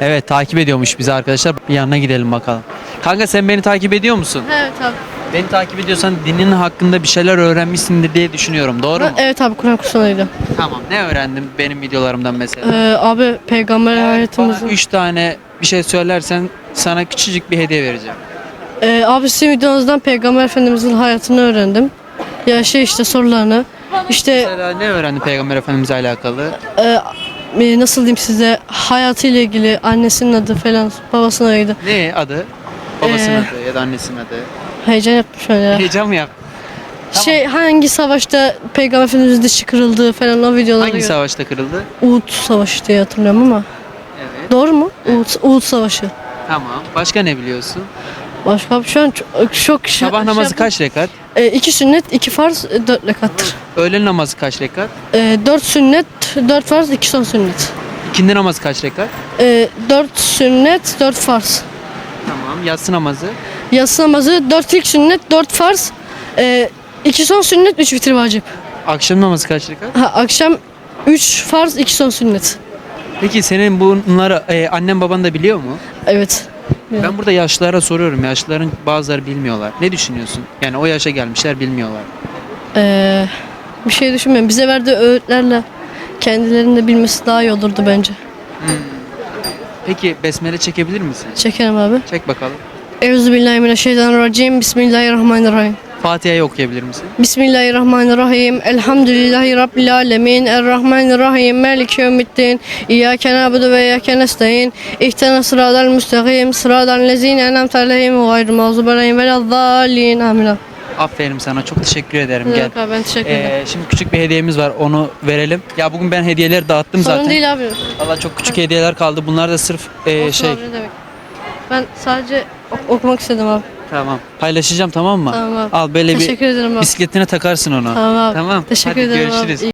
Evet takip ediyormuş bizi arkadaşlar. Yanına gidelim bakalım. Kanka sen beni takip ediyor musun? Evet abi. Beni takip ediyorsan dinin hakkında bir şeyler öğrenmişsindir diye düşünüyorum. Doğru mu? Evet abi Kur'an kursuna gidiyorum. Tamam. Ne öğrendin benim videolarımdan mesela? Ee, abi peygamber Bana hayatımızın. üç tane bir şey söylersen sana küçücük bir hediye vereceğim. Ee, abi sizin videonuzdan peygamber efendimizin hayatını öğrendim. Ya şey işte sorularını. İşte Mesela ne öğrendin Peygamber Efendimiz'le alakalı? e, e, nasıl diyeyim size hayatıyla ilgili annesinin adı falan babasının adı. Ne adı? Babasının Ee, adı ya da annesinin adı. Heyecan yapmış öyle. Heyecan mı yaptın? Şey hangi savaşta peygamber efendimizin dişi kırıldığı falan o videoları. Hangi gör- savaşta kırıldı? Uhud savaşı diye hatırlıyorum ama. Evet. Doğru mu? Uhud, Uhud savaşı. Tamam. Başka ne biliyorsun? Başka bir şu an çok, çok şey- Sabah şey namazı kaç rekat? E, iki sünnet, iki farz, e, dört rekattır. Öğlen namazı kaç rekat? E, dört sünnet, dört farz, iki son sünnet. İkindi namazı kaç rekat? E, dört sünnet, dört farz. Tamam. Yatsı namazı. Yatsı namazı, dört ilk sünnet, dört farz, e, iki son sünnet, üç vitir vacip. Akşam namazı kaç rekat? Ha, akşam üç farz, iki son sünnet. Peki senin bunları e, annen baban da biliyor mu? Evet. Ben burada yaşlılara soruyorum. Yaşlıların bazıları bilmiyorlar. Ne düşünüyorsun? Yani o yaşa gelmişler bilmiyorlar. E, bir şey düşünmüyorum. Bize verdiği öğütlerle kendilerinin de bilmesi daha iyi olurdu bence. Peki besmele çekebilir misin? Çekelim abi. Çek bakalım. Euzubillahimineşşeytanirracim. Bismillahirrahmanirrahim. Fatiha'yı okuyabilir misin? Bismillahirrahmanirrahim. Elhamdülillahi Rabbil alemin. Errahmanirrahim. Maliki yevmiddin. İyyâke nâbudu ve iyyâke nestaîn. İhtena sıradal müstakîm. Sıradal lezîne en'amte aleyhim ve gayrı mağzubi aleyhim ve lezzâlin. Amin. Aferin sana. Çok teşekkür ederim. Gel. Yok abi, ben teşekkür ederim. Ee, şimdi küçük bir hediyemiz var. Onu verelim. Ya bugün ben hediyeleri dağıttım Sorun zaten. değil abi. Valla çok küçük hediyeler kaldı. Bunlar da sırf e, Olsun şey. abi, ne demek. Ben sadece ok- okumak istedim abi. Tamam. Paylaşacağım tamam mı? Tamam. Al böyle bir Teşekkür ederim abi. bisikletine takarsın onu. Tamam abi. Tamam. Teşekkür Hadi ederim abi. görüşürüz.